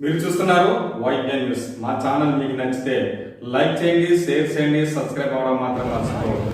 మీరు చూస్తున్నారు white news మా ఛానల్ మీకు నచ్చితే లైక్ చేయండి షేర్ చేయండి సబ్స్క్రైబ్ అవ్వడం మాత్రం మర్చిపోవద్దు.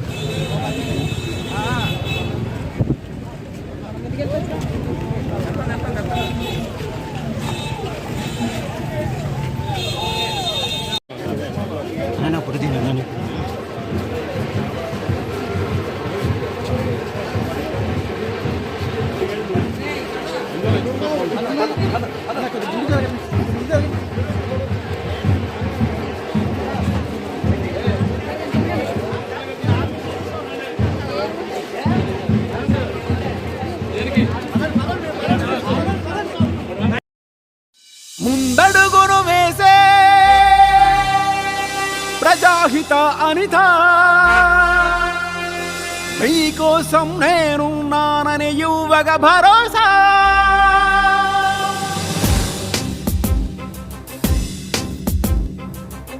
ప్రజాహిత అనిత. మీకోసం నేనున్నానని యువగ భరోసా.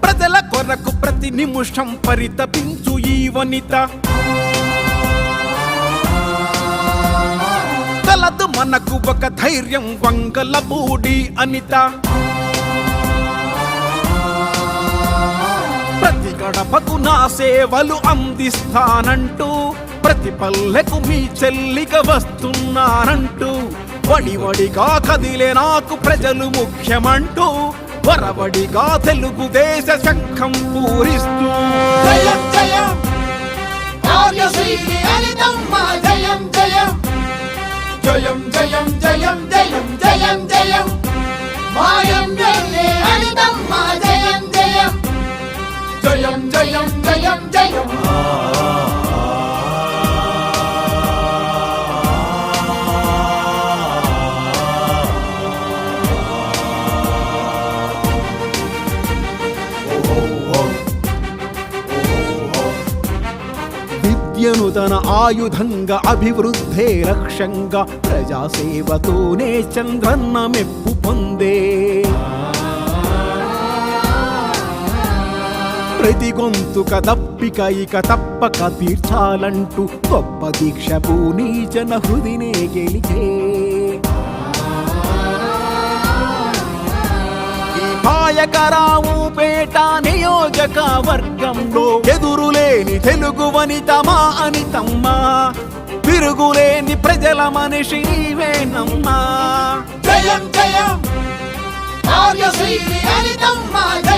ప్రజల కొరకు ప్రతి నిమిషం పరితపించు ఈ వనిత. కలదు మనకు ఒక ధైర్యం వంగల బూడి అనిత. గడపకు నా సేవలు అందిస్తానంటూ ప్రతి పల్లెకు మీ చెల్లిక వస్తున్నానంటూ వడివడిగా కదిలే నాకు ప్రజలు ముఖ్యమంటూ వరవడిగా తెలుగుదేశ శంఖం పూరిస్తూ. జయ జయ జయం జయం జయం. విద్యను తన ఆయుధంగా అభివృద్ధే లక్ష్యంగా ప్రజాసేవతోనే చంద్రన్న మెప్పు పొందే. ప్రతి గొంతుక దప్పిక ఇక తప్పక తీర్చాలంటూ గొప్ప దీక్ష పూని జన హృదినే గెలిచే. పాయకరావు పేట నియోజక వర్గంలో ఎదురులేని తెలుగు వనితమా మా అనితమ్మ. తిరుగులేని ప్రజల మనిషి నీవేనమ్మా జయం జయం. కార్యశ్రీ అనితమ్మ జయం.